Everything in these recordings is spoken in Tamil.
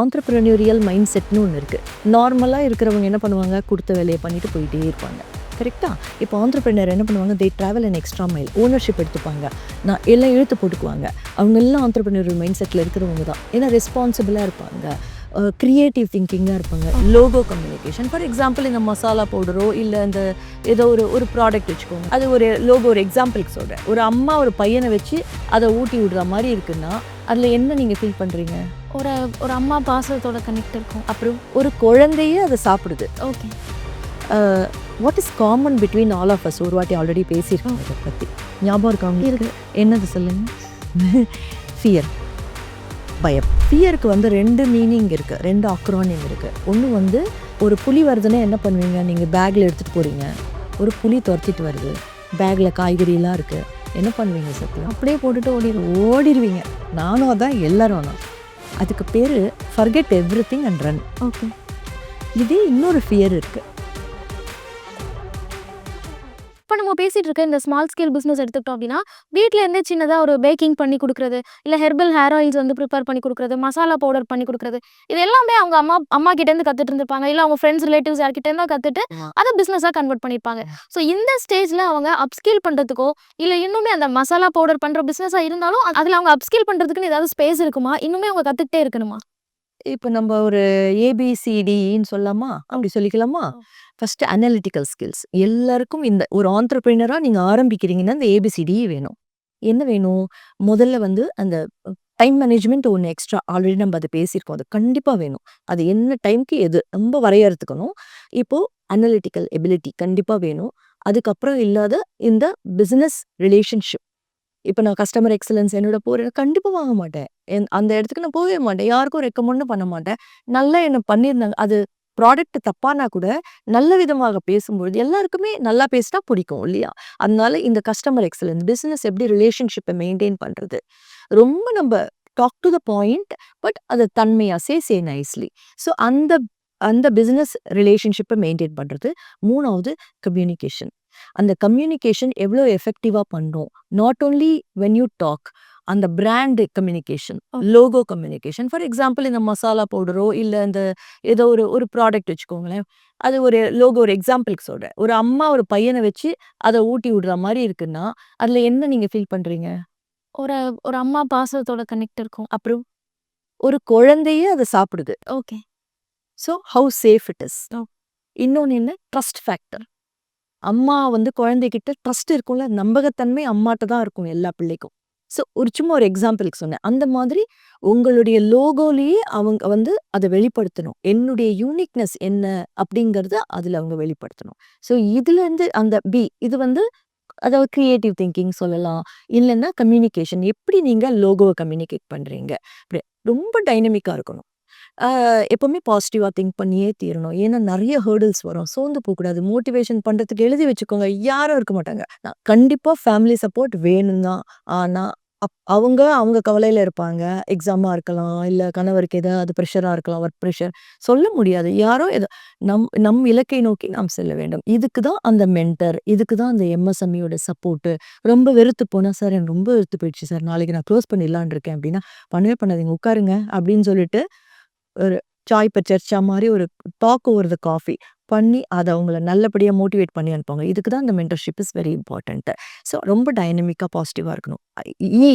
ஆண்டர்பிரனியூரியல் மைண்ட் செட்னு ஒன்று இருக்குது நார்மலாக இருக்கிறவங்க என்ன பண்ணுவாங்க? கொடுத்த வேலையை பண்ணிட்டு போயிட்டே இருப்பாங்க. கரெக்டாக இப்போ ஆண்டர்பிரினர் என்ன பண்ணுவாங்க? They travel and extra mile ownership எடுத்துப்பாங்க. நான் எல்லாம் இழுத்து போட்டுக்குவாங்க. அவங்க எல்லாம் ஆண்டர்பிரினியல் மைண்ட் செட்டில் இருக்கிறவங்க தான். ஏன்னா ரெஸ்பான்சிபிளாக இருப்பாங்க. க்ரியேட்டிவ் திங்கிங்காக இருப்பாங்க. லோகோ கம்யூனிகேஷன் ஃபார் எக்ஸாம்பிள் இந்த மசாலா பவுடரோ இல்லை இந்த ஏதோ ஒரு ஒரு ப்ராடக்ட் வச்சுக்கோங்க. அது ஒரு லோகோ ஒரு எக்ஸாம்பிளுக்கு சொல்கிறேன் ஒரு அம்மா ஒரு பையனை வச்சு அதை ஊட்டி விடுற மாதிரி இருக்குன்னா அதில் என்ன நீங்கள் ஃபீல் பண்ணுறீங்க ஒரு ஒரு அம்மா பாசத்தோட கனெக்ட் இருக்கும். அப்புறம் ஒரு குழந்தையே அதை சாப்பிடுது. Okay what is common between all of us ஒரு வாட்டி ஆல்ரெடி பேசியிருக்கோம் இதை பற்றி ஞாபகம் இருக்கா உங்களுக்கு? என்னது சொல்லுங்க? ஃபியர் பயம். ஃபியருக்கு வந்து ரெண்டு மீனிங் இருக்குது ரெண்டு அக்ரானிங் இருக்குது ஒன்று வந்து ஒரு புலி வருதுன்னா என்ன பண்ணுவீங்க? நீங்கள் பேக்கில் எடுத்துகிட்டு போகிறீங்க ஒரு புலி துரத்திட்டு வருது. பேக்கில் காய்கறிலாம் இருக்குது என்ன பண்ணுவீங்க சத்தியம் அப்படியே போட்டுட்டு ஓடிடும் ஓடிடுவீங்க நானும் அதான் எல்லாரும் தான் அதுக்கு பேர் forget everything and run okay இதே இன்னொரு ஃபியர் இருக்குது நம்ம பேசிட்டு இருக்க இந்த ஸ்மால் ஸ்கேல் பிஸ்னஸ் எடுத்துக்கிட்டோம் அப்படின்னா வீட்டில் இருந்தே சின்னதாக ஒரு பேக்கிங் பண்ணி கொடுக்குறது இல்லை ஹெர்பல் ஹேர் ஆயில்ஸ் வந்து ப்ரிப்பேர் பண்ணி கொடுக்குறது மசாலா பவுடர் பண்ணி கொடுக்குறது. இது எல்லாமே அவங்க அம்மா அம்மா கிட்டேருந்து கற்றுட்டு இருந்திருப்பாங்க. இல்லை அவங்க ஃப்ரெண்ட்ஸ் ரிலேட்டிவ்ஸ் யார்கிட்ட இருந்தா கற்றுட்டு. அதை பிஸ்னஸாக கன்வெர்ட் பண்ணியிருப்பாங்க ஸோ இந்த ஸ்டேஜில் அவங்க அப்ஸ்கில் பண்ணுறதுக்கோ இல்லை இன்னுமே அந்த மசாலா பவுடர் பண்ணுற பிஸ்னஸாக இருந்தாலும் அதில் அவங்க அப்ஸ்கில் பண்ணுறதுக்குன்னு ஏதாவது ஸ்பேஸ் இருக்குமா? இன்னுமே அவங்க கற்றுக்கிட்டே இருக்கணுமா? இப்போ நம்ம ஒரு ஏபிசிடின்னு சொல்லலாமா? அப்படி சொல்லிக்கலாமா? ஃபர்ஸ்ட் அனலிட்டிக்கல் ஸ்கில்ஸ் எல்லாருக்கும் இந்த ஒரு ஆண்டர்பிரினராக நீங்கள் ஆரம்பிக்கிறீங்கன்னா இந்த ஏபிசிடி வேணும். என்ன வேணும்? முதல்ல வந்து அந்த டைம் மேனேஜ்மெண்ட் ஒன்று எக்ஸ்ட்ரா ஆல்ரெடி நம்ம அதை பேசியிருக்கோம். அது கண்டிப்பாக வேணும். அது என்ன டைம்க்கு எது? ரொம்ப வரையறுத்துக்கணும். இப்போ அனலிட்டிக்கல் எபிலிட்டி கண்டிப்பாக வேணும். அதுக்கப்புறம் இல்லாத இந்த பிஸ்னஸ் ரிலேஷன்ஷிப் இப்போ நான் கஸ்டமர் எக்ஸலன்ஸ் என்னோட போகிறேன் கண்டிப்பாக வாங்க மாட்டேன். என் அந்த இடத்துக்கு நான் போகவே மாட்டேன். யாருக்கும் ரெக்கமெண்டும் பண்ண மாட்டேன். நல்லா என்ன பண்ணியிருந்தாங்க. அது ப்ராடக்ட் தப்பானா கூட நல்ல விதமாக பேசும்பொழுது எல்லாருக்குமே நல்லா பேசினா பிடிக்கும் இல்லையா? அதனால இந்த கஸ்டமர் எக்ஸலன்ஸ் பிஸ்னஸ் எப்படி ரிலேஷன்ஷிப்பை மெயின்டைன் பண்ணுறது ரொம்ப நம்ம talk to the point but அதை தன்மையாக சே சே நைஸ்லி ஸோ அந்த அந்த பிஸ்னஸ் ரிலேஷன்ஷிப்பை மெயின்டைன் பண்ணுறது மூணாவது கம்யூனிகேஷன் அந்த கம்யூனிகேஷன் எவ்வளோ எஃபெக்டிவாக பண்ணுறோம் not only when you talk அந்த brand communication. Logo communication for example இந்த மசாலா பவுடரோ இல்லை இந்த ஏதோ ஒரு ஒரு ப்ராடக்ட் வச்சுக்கோங்களேன். அது ஒரு லோகோ ஒரு எக்ஸாம்பிளுக்கு சொல்கிறேன் ஒரு அம்மா ஒரு பையனை வச்சு அதை ஊட்டி விடுற மாதிரி இருக்குன்னா அதில் என்ன நீங்கள் ஃபீல் பண்ணுறீங்க ஒரு ஒரு அம்மா பாசத்தோட கனெக்ட் இருக்கும். அப்புறம் ஒரு குழந்தையே அதை சாப்பிடுது. Okay so how safe it is. இன்னொன்று என்ன? ட்ரஸ்ட் ஃபேக்டர் அம்மா வந்து குழந்தைகிட்ட ட்ரஸ்ட் இருக்கும்ல நம்பகத்தன்மை அம்மாட்ட தான் இருக்கும் எல்லா பிள்ளைக்கும். ஸோ ஒரு சும்மா ஒரு எக்ஸாம்பிளுக்கு சொன்னேன். அந்த மாதிரி உங்களுடைய லோகோலேயே அவங்க வந்து அதை வெளிப்படுத்தணும். என்னுடைய யூனிக்னஸ் என்ன அப்படிங்கிறத அதில் அவங்க வெளிப்படுத்தணும். ஸோ இதுலேருந்து அந்த பி இது வந்து அதாவது கிரியேட்டிவ் திங்கிங் சொல்லலாம். இல்லைன்னா கம்யூனிகேஷன் எப்படி நீங்கள் லோகோவை கம்யூனிகேட் பண்ணுறீங்க அப்படி ரொம்ப டைனமிக்காக இருக்கணும். எப்போவுமே பாசிட்டிவாக திங்க் பண்ணியே தீரணும். ஏன்னா நிறைய ஹேர்டில்ஸ் வரும். சோர்ந்து போகக்கூடாது. மோட்டிவேஷன் பண்ணுறதுக்கு எழுதி வச்சுக்கோங்க. யாரும் இருக்க மாட்டாங்க. நான் கண்டிப்பாக ஃபேமிலி சப்போர்ட் வேணும் தான். ஆனால் அப் அவங்க அவங்க கவலையில் இருப்பாங்க. எக்ஸாமாக இருக்கலாம். இல்லை கணவருக்கு ஏதாவது ப்ரெஷராக இருக்கலாம். Work pressure. சொல்ல முடியாது. யாரோ எதோ நம் நம் இலக்கை நோக்கி நாம் செல்ல வேண்டும். இதுக்கு தான் அந்த மென்டர் இதுக்கு தான் அந்த எம்எஸ்எம்இயோட சப்போர்ட்டு ரொம்ப வெறுத்து போனால் சார் எனக்கு ரொம்ப வெறுத்து போயிடுச்சு. சார் நாளைக்கு நான் க்ளோஸ் பண்ணிடலான் இருக்கேன் அப்படின்னா பண்ணவே பண்ணாதீங்க. உட்காருங்க அப்படின்னு சொல்லிட்டு ஒரு சாய் பர் சர்ச்சா மாதிரி ஒரு டாக் ஓவர் த காஃபி பண்ணி அதை அவங்கள நல்லபடியாக மோட்டிவேட் பண்ணி அனுப்புவாங்க. இதுக்கு தான் இந்த mentorship is very important so ரொம்ப டைனமிக்காக பாசிட்டிவாக இருக்கணும். இ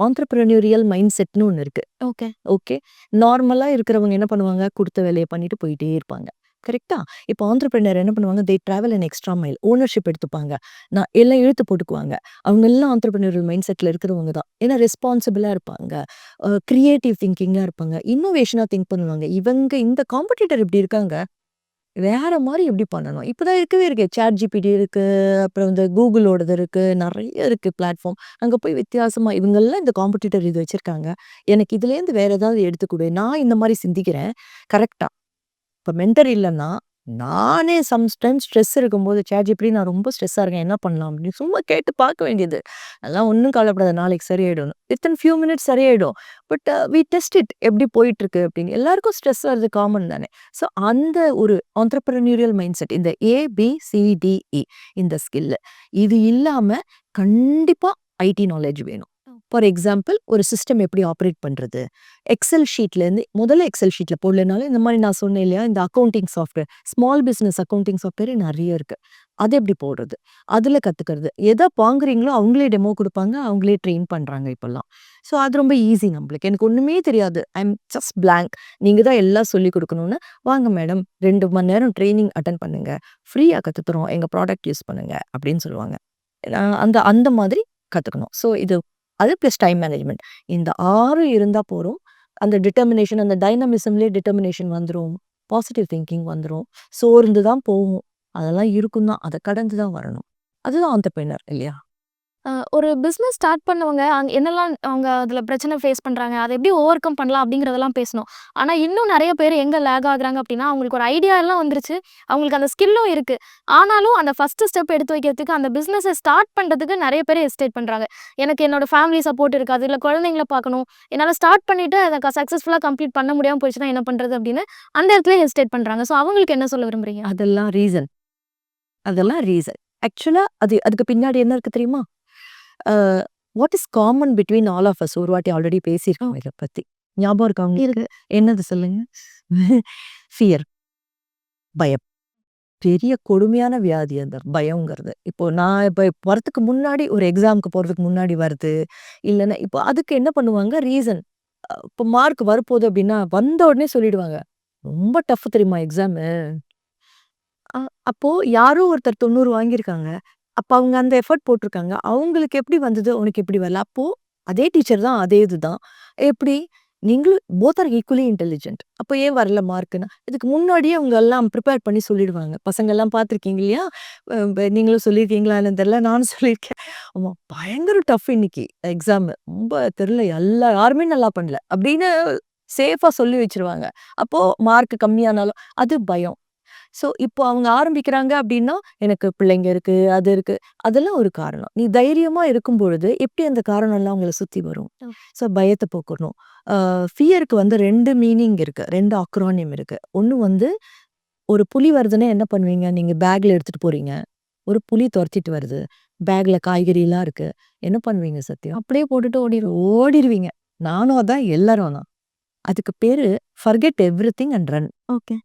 ஆண்டர்பிரினியூரியல் மைண்ட் செட்னு ஒன்று இருக்குது ஓகே ஓகே நார்மலாக இருக்கிறவங்க என்ன பண்ணுவாங்க? கொடுத்த வேலையை பண்ணிட்டு போயிட்டே இருப்பாங்க. கரெக்டா இப்போ ஆண்டர்பிரினர் என்ன பண்ணுவாங்க? They travel and extra mile ownership எடுத்துப்பாங்க. நான் எல்லாம் இழுத்து போட்டுக்குவாங்க. அவங்க எல்லாம் ஆண்டர்பிரினியல் மைண்ட் செட்டில் இருக்கிறவங்க தான். ஏன்னா ரெஸ்பான்சிபிளாக இருப்பாங்க. க்ரியேட்டிவ் திங்கிங்காக இருப்பாங்க. இன்னோவேஷனாக திங்க் பண்ணுவாங்க. இவங்க இந்த காம்படிட்டர் இப்படி இருக்காங்க. வேற மாதிரி எப்படி பண்ணணும்? இப்போதான் இருக்கவே இருக்கு. சேட் ஜிபிடி இருக்கு. அப்புறம் இந்த கூகுளோடது இருக்கு. நிறைய இருக்கு பிளாட்ஃபார்ம் அங்கே போய் வித்தியாசமா இவங்கெல்லாம் இந்த காம்படிட்டர் இது வச்சிருக்காங்க. எனக்கு இதுலேருந்து வேற ஏதாவது எடுத்துக்கொடு நான் இந்த மாதிரி சிந்திக்கிறேன். கரெக்டா இப்போ மென்டர் இல்லைன்னா நானே சம்டைம் ஸ்ட்ரெஸ் இருக்கும்போது சேட் இப்படி நான் ரொம்ப ஸ்ட்ரெஸ்ஸாக இருக்கேன் என்ன பண்ணலாம் அப்படின்னு சும்மா கேட்டு பார்க்க வேண்டியது. அதெல்லாம் ஒன்றும் கவலைப்படாத நாளைக்கு சரியாயிடும். வித்தின் ஃபியூ மினிட்ஸ் சரியாயிடும். பட் வி டெஸ்ட் இட் எப்படி போயிட்டுருக்கு அப்படின்னு. எல்லாருக்கும் ஸ்ட்ரெஸ் வருது காமன் தானே. ஸோ அந்த ஒரு ஆண்டர்பிரனியூரியல் மைண்ட் செட் இந்த ஏபிசிடிஇ e, இந்த ஸ்கில்லு இது இல்லாமல் கண்டிப்பாக ஐடி நாலேஜ் வேணும். ஃபார் எக்ஸாம்பிள் ஒரு சிஸ்டம் எப்படி ஆப்ரேட் பண்றது? எக்ஸல் ஷீட்லேருந்து முதல்ல எக்ஸல் ஷீட்டில் போடலனாலும் இந்த மாதிரி நான் சொன்னேன் இல்லையா இந்த accounting software small business accounting software நிறைய இருக்கு. அது எப்படி போடுறது? அதில் கற்றுக்கிறது எதை வாங்குறீங்களோ அவங்களே டெமோ கொடுப்பாங்க அவங்களே ட்ரெயின் பண்ணுறாங்க இப்போல்லாம். ஸோ அது ரொம்ப ஈஸி நம்மளுக்கு. எனக்கு ஒன்றுமே தெரியாது. ஐ எம் ஜஸ்ட் பிளாங்க் நீங்கள் தான் எல்லாம் சொல்லி கொடுக்கணும்னு. வாங்க மேடம் ரெண்டு மணி நேரம் ட்ரைனிங் அட்டன் பண்ணுங்க. ஃப்ரீயாக கற்றுத்துறோம் எங்கள் ப்ராடக்ட் யூஸ் பண்ணுங்க. அப்படின்னு சொல்லுவாங்க. நான் அந்த அந்த மாதிரி கற்றுக்கணும் ஸோ இது அது ப்ளஸ் டைம் மேனேஜ்மெண்ட் இந்த ஆறு இருந்தால் போகிறோம் அந்த டிட்டர்மினேஷன் அந்த டைனமிசம்லேயே டிட்டர்மினேஷன் வந்துடும் பாசிட்டிவ் திங்கிங் வந்துடும் சோர்ந்து தான் போகும். அதெல்லாம் இருக்கும் தான் அதை கடந்து தான் வரணும். அதுதான் ஆண்டர்பிரினர் இல்லையா? ஒரு பிஸ்னஸ் ஸ்டார்ட் பண்ணவங்க அங்கே என்னெல்லாம் அவங்க அதில் பிரச்சனை ஃபேஸ் பண்ணுறாங்க அதை எப்படி ஓவர் கம் பண்ணலாம் அப்படிங்கிறதெல்லாம் பேசணும். ஆனால் இன்னும் நிறைய பேர் எங்கே லேக் ஆகுறாங்க அப்படின்னா அவங்களுக்கு ஒரு ஐடியா எல்லாம் வந்துருச்சு. அவங்களுக்கு அந்த ஸ்கில்லும் இருக்குது ஆனாலும் அந்த ஃபஸ்ட்டு ஸ்டெப் எடுத்து வைக்கிறதுக்கு அந்த பிஸ்னஸை ஸ்டார்ட் பண்ணுறதுக்கு நிறைய பேர் எஸ்டேட் பண்ணுறாங்க எனக்கு என்னோட ஃபேமிலி சப்போர்ட் இருக்காது இல்லை குழந்தைங்கள பார்க்கணும். என்னால் ஸ்டார்ட் பண்ணிவிட்டு அதை சக்ஸஸ்ஃபுல்லாக கம்ப்ளீட் பண்ண முடியாமல் போயிடுச்சுன்னா என்ன பண்ணுறது அப்படின்னு அந்த இடத்துல எஸ்டேட் பண்ணுறாங்க ஸோ அவங்களுக்கு என்ன சொல்ல விரும்புறீங்க? அதெல்லாம் ரீசன் அதெல்லாம் ரீசன் ஆக்சுவலாக அது அதுக்கு பின்னாடி என்ன இருக்குது தெரியுமா? What is common between all of us ஒரு வாட்டி ஆல்ரெடி பேசியிருக்கோம் இதை பற்றி ஞாபகம் இருக்கா உங்களுக்கு? என்னது சொல்லுங்க? ஃபியர் பயம். பெரிய கொடுமையான வியாதி அந்த பயங்கிறது இப்போ நான் இப்போ வரதுக்கு முன்னாடி ஒரு எக்ஸாமுக்கு போகிறதுக்கு முன்னாடி வருது. இல்லைன்னா இப்போ அதுக்கு என்ன பண்ணுவாங்க? ரீசன் இப்போ மார்க் வரப்போகுது அப்படின்னா வந்த உடனே சொல்லிடுவாங்க. ரொம்ப டஃப் தெரியுமா எக்ஸாமு அப்போ யாரோ ஒருத்தர் தொண்ணூறு வாங்கியிருக்காங்க. அப்போ அவங்க அந்த எஃபர்ட் போட்டிருக்காங்க. அவங்களுக்கு எப்படி வந்தது? உனக்கு எப்படி வரல? அப்போது அதே டீச்சர் தான் அதே இதுதான் எப்படி? நீங்களும் போத் ஆர் ஈக்குவலி இன்டெலிஜென்ட் அப்போ ஏன் வரல மார்க்குன்னா இதுக்கு முன்னாடியே அவங்க எல்லாம் ப்ரிப்பேர் பண்ணி சொல்லிடுவாங்க. பசங்கள்லாம் பார்த்துருக்கீங்க இல்லையா? நீங்களும் சொல்லியிருக்கீங்களா? தெரில நானும் சொல்லியிருக்கேன். ஆமாம் பயங்கர டஃப் இன்னைக்கு எக்ஸாம் ரொம்ப தெரில எல்லா யாருமே நல்லா பண்ணல. அப்படின்னு சேஃபாக சொல்லி வச்சுருவாங்க. அப்போது மார்க் கம்மியானாலும் அது பயம். ஸோ இப்போ அவங்க ஆரம்பிக்கிறாங்க அப்படின்னா எனக்கு பிள்ளைங்க இருக்கு அது இருக்கு. அதெல்லாம் ஒரு காரணம். நீ தைரியமா இருக்கும் பொழுது எப்படி அந்த காரணம் எல்லாம் உங்களை சுத்தி வரும். ஸோ பயத்தை போக்கணும். ஃபியருக்கு வந்து ரெண்டு மீனிங் இருக்கு ரெண்டு அக்ரானியம் இருக்கு. ஒன்று வந்து ஒரு புலி வருதுன்னா என்ன பண்ணுவீங்க? நீங்க பேக்ல எடுத்துட்டு போறீங்க. ஒரு புலி துரத்திட்டு வருது. பேக்ல காய்கறி எல்லாம் இருக்கு. என்ன பண்ணுவீங்க சத்யம் அப்படியே போட்டுட்டு ஓடிடும் ஓடிடுவீங்க நானும் அதான் எல்லாரும் தான் அதுக்கு பேரு forget everything and run okay.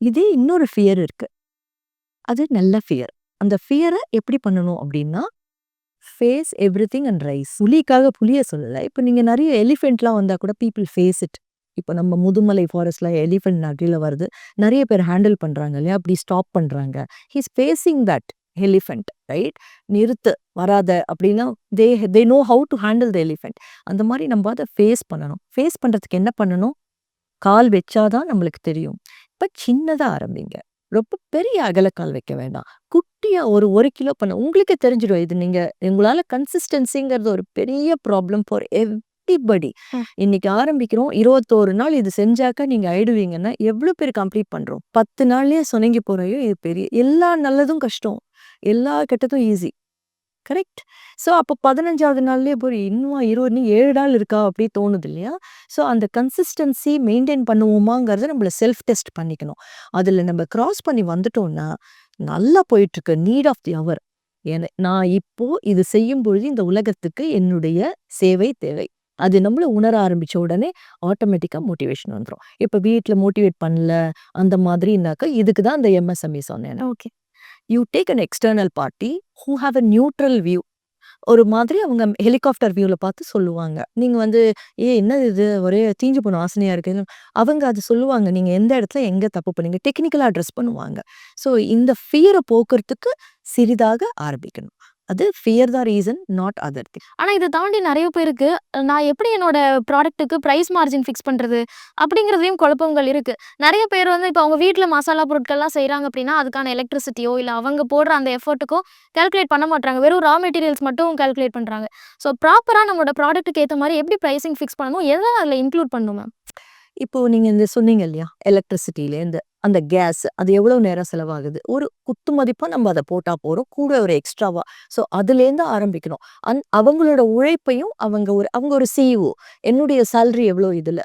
இதே இன்னொரு ஃபியர் இருக்கு. அது நல்ல ஃபியர் அந்த ஃபியரை எப்படி பண்ணணும் அப்படின்னா face everything and rise புலிக்காக புலிய சொல்லலை. இப்போ நீங்க நிறைய எலிஃபெண்ட்லாம் வந்தா கூட பீப்புள் ஃபேஸ் இட் இப்போ நம்ம முதுமலை ஃபாரஸ்ட்ல எலிஃபெண்ட் நகரில் வருது. நிறைய பேர் ஹேண்டில் பண்றாங்க இல்லையா? அப்படி ஸ்டாப் பண்றாங்க. He's facing that elephant right நிறுத்து வராத அப்படின்னா they they know how to handle the elephant அந்த மாதிரி நம்ம அதை ஃபேஸ் பண்ணணும். ஃபேஸ் பண்றதுக்கு என்ன பண்ணணும்? கால் வச்சாதான் நம்மளுக்கு தெரியும். இப்ப சின்னதா ஆரம்பிங்க. ரொம்ப பெரிய அகலக்கால் வைக்க வேண்டாம். குட்டியா ஒரு ஒரு கிலோ பண்ண உங்களுக்கே தெரிஞ்சிடும் இது நீங்க உங்களால கன்சிஸ்டன்சிங்கிறது ஒரு பெரிய ப்ராப்ளம் ஃபார் எவ்ரிபடி. இன்னைக்கு ஆரம்பிக்கிறோம் இருபத்தோரு நாள் இது செஞ்சாக்க நீங்க ஆயிடுவீங்கன்னா எவ்வளவு பேர் கம்ப்ளீட் பண்றோம்? பத்து நாள்லயே சொனங்கி போறையோ இது பெரிய எல்லா நல்லதும் கஷ்டம். எல்லா கெட்டதும் ஈஸி கரெக்ட். ஸோ அப்போ பதினஞ்சாவது நாள்லயே போய் இன்னும் இருபது நீ ஏழு நாள் இருக்கா அப்படி தோணுது இல்லையா? ஸோ அந்த கன்சிஸ்டன்சி மெயின்டைன் பண்ணுவோமாங்கிறத நம்மள செல்ஃப் டெஸ்ட் பண்ணிக்கணும். அதில் நம்ம கிராஸ் பண்ணி வந்துட்டோம்னா நல்லா போயிட்டு இருக்கு நீட் ஆஃப் தி அவர் என நான் இப்போ இது செய்யும் பொழுது இந்த உலகத்துக்கு என்னுடைய சேவை தேவை. அது நம்மள உணர ஆரம்பிச்ச உடனே ஆட்டோமேட்டிக்கா மோட்டிவேஷன் வந்துடும் இப்போ வீட்டில் மோட்டிவேட் பண்ணல அந்த மாதிரினாக்கா இதுக்கு தான் அந்த எம்எஸ்எம்இ சொன்னேன் okay. You take an external party who have a neutral view ஒரு மாதிரி அவங்க ஹெலிகாப்டர் வியூவில் பார்த்து சொல்லுவாங்க. நீங்கள் வந்து ஏ என்ன இது? ஒரே தீஞ்சு போன ஆசனையாக இருக்குது அவங்க அது சொல்லுவாங்க. நீங்கள் எந்த இடத்துல எங்கே தப்பு பண்ணீங்க? டெக்னிக்கலாக அட்ரஸ் பண்ணுவாங்க. ஸோ இந்த ஃபியரை போக்குறதுக்கு சிறிதாக ஆரம்பிக்கணும். அது ஃபியர் தான் ரீசன் நாட் அதர் திங் ஆனா இதை தாண்டி நிறைய பேருக்கு நான் எப்படி என்னோட ப்ராடக்ட்டுக்கு ப்ரைஸ் மார்ஜின் ஃபிக்ஸ் பண்றது அப்படிங்கிறதையும் குழப்பங்கள் இருக்கு. நிறைய பேர் வந்து இப்போ அவங்க வீட்டில் மசாலா பொருட்கள்லாம் செய்றாங்க அப்படின்னா அதுக்கான எலக்ட்ரிசிட்டியோ இல்லை அவங்க போடுற அந்த எஃபர்ட்டுக்கோ கால்குலேட் பண்ண மாட்டாங்க வெறும் ரா மெட்டீரியல்ஸ் மட்டும் கால்குலேட் பண்றாங்க. ஸோ ப்ராப்பராக நம்மளோட ப்ராடக்ட்டுக்கு ஏற்ற மாதிரி எப்படி ப்ரைசிங் ஃபிக்ஸ் பண்ணணும் எதெல்லாம் அதில் இன்க்ளூட் பண்ணணும் மேம் இப்போ நீங்க இந்த சொன்னீங்க இல்லையா எலக்ட்ரிசிட்டிலேருந்து அந்த கேஸ் அது எவ்வளவு நேரம் செலவாகுது? ஒரு குத்து மதிப்பாக நம்ம அதை போட்டா போறோம் கூட ஒரு எக்ஸ்ட்ராவா? ஸோ அதுலேருந்து ஆரம்பிக்கணும். அந் அவங்களோட உழைப்பையும் அவங்க ஒரு அவங்க ஒரு சிஇஓ என்னுடைய சேலரி எவ்வளோ இதில்?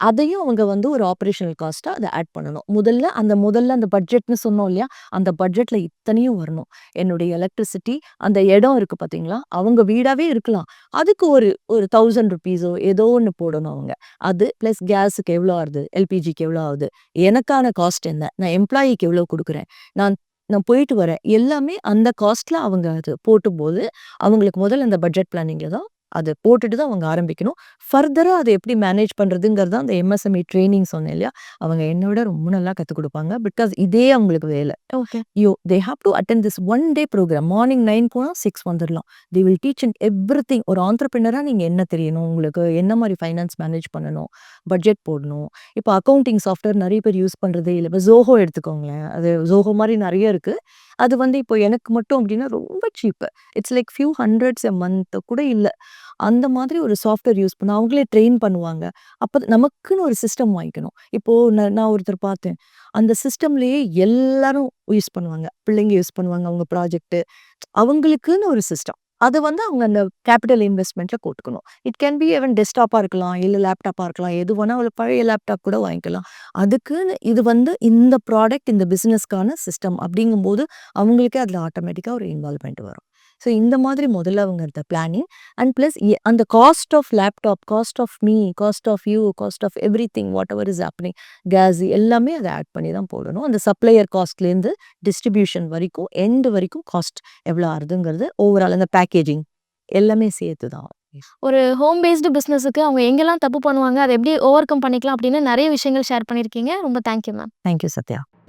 அதையும் அவங்க வந்து ஒரு ஆப்ரேஷனல் காஸ்ட்டாக அதை ஆட் பண்ணணும். முதல்ல அந்த முதல்ல அந்த பட்ஜெட்னு சொன்னோம் இல்லையா? அந்த பட்ஜெட்டில் இத்தனையும் வரணும். என்னுடைய எலக்ட்ரிசிட்டி அந்த இடம் இருக்குது பார்த்தீங்களா? அவங்க வீடாகவே இருக்கலாம். அதுக்கு ஒரு ஒரு தௌசண்ட் ருபீஸோ ஏதோ ஒன்று போடணும் அவங்க. அது ப்ளஸ் கேஸுக்கு எவ்வளோ ஆகுது? எல்பிஜிக்கு எவ்வளோ ஆகுது? எனக்கான காஸ்ட் என்ன? நான் எம்ப்ளாயிக்கு எவ்வளோ கொடுக்குறேன்? நான் நான் போயிட்டு வரேன். எல்லாமே அந்த காஸ்ட்ல அவங்க அது போட்டும்போது அவங்களுக்கு முதல்ல அந்த பட்ஜெட் பிளானிங்ல தான் அது போட்டுட்டு தான் அவங்க ஆரம்பிக்கணும். ஃபர்தராக அதை எப்படி மேனேஜ் பண்ணுறதுங்கிறது அந்த எம்எஸ்எம்இ ட்ரைனிங் சொன்னேன் இல்லையா? அவங்க என்னை விட ரொம்ப நல்லா கற்றுக் கொடுப்பாங்க. பிகாஸ் இதே அவங்களுக்கு வேலை. Okay. Yo they have to attend this one day programme morning nine போனால் சிக்ஸ் வந்துடலாம் they will teach and everything ஒரு ஆண்டர்பிரினராக நீங்கள் என்ன தெரியணும்? உங்களுக்கு என்ன மாதிரி ஃபைனான்ஸ் மேனேஜ் பண்ணணும்? பட்ஜெட் போடணும். இப்போ அக்கௌண்டிங் சாஃப்ட்வேர் நிறைய பேர் யூஸ் பண்ணுறதே இல்லை. இப்போ ஜோஹோ எடுத்துக்கோங்களேன். அது ஜோஹோ மாதிரி நிறைய இருக்குது அது வந்து இப்போ எனக்கு மட்டும் அப்படின்னா ரொம்ப cheap it's like few hundreds a month கூட இல்லை. அந்த மாதிரி ஒரு சாஃப்ட்வேர் யூஸ் பண்ண அவங்களே ட்ரெயின் பண்ணுவாங்க. அப்போ நமக்குன்னு ஒரு சிஸ்டம் வாங்கிக்கணும். இப்போ நான் நான் ஒருத்தர் பார்த்தேன். அந்த சிஸ்டம்லயே எல்லாரும் யூஸ் பண்ணுவாங்க. பிள்ளைங்க யூஸ் பண்ணுவாங்க அவங்க ப்ராஜெக்ட் அவங்களுக்குன்னு ஒரு சிஸ்டம் அது வந்து அவங்க அந்த கேபிட்டல் இன்வெஸ்ட்மெண்ட்ல போட்டுக்கணும். இட் கேன் பி ஈவன் டெஸ்க்டாப்பா இருக்கலாம் இல்லை லேப்டாப்பா இருக்கலாம். எது வேணா ஒரு பழைய லேப்டாப் கூட வாங்கிக்கலாம். அதுக்குன்னு இது வந்து இந்த ப்ராடக்ட் இந்த பிசினஸ்க்கான சிஸ்டம் அப்படிங்கும்போது அவங்களுக்கே அதில் ஆட்டோமேட்டிக்காக ஒரு இன்வால்மெண்ட் வரும். ஸோ இந்த மாதிரி முதல்ல அவங்க அந்த பிளானிங் அண்ட் ப்ளஸ் அந்த cost of laptop cost of me cost of you cost of everything whatever is happening case எல்லாமே அதை ஆட் பண்ணி தான் போடணும். அந்த சப்ளையர் காஸ்ட்லேருந்து டிஸ்ட்ரிபியூஷன் வரைக்கும் எண்டு வரைக்கும் காஸ்ட் எவ்வளோ ஆகுதுங்கிறது ஓவரால் அந்த பேக்கேஜிங் எல்லாமே சேர்த்து தான். ஒரு ஹோம் பேஸ்டு பிஸ்னஸுக்கு அவங்க எங்கெல்லாம் தப்பு பண்ணுவாங்க அதை எப்படி ஓவர் கம் பண்ணிக்கலாம் அப்படின்னு நிறைய விஷயங்கள் ஷேர் பண்ணியிருக்கீங்க. ரொம்ப தேங்க்யூ மேம் தேங்க்யூ சத்யா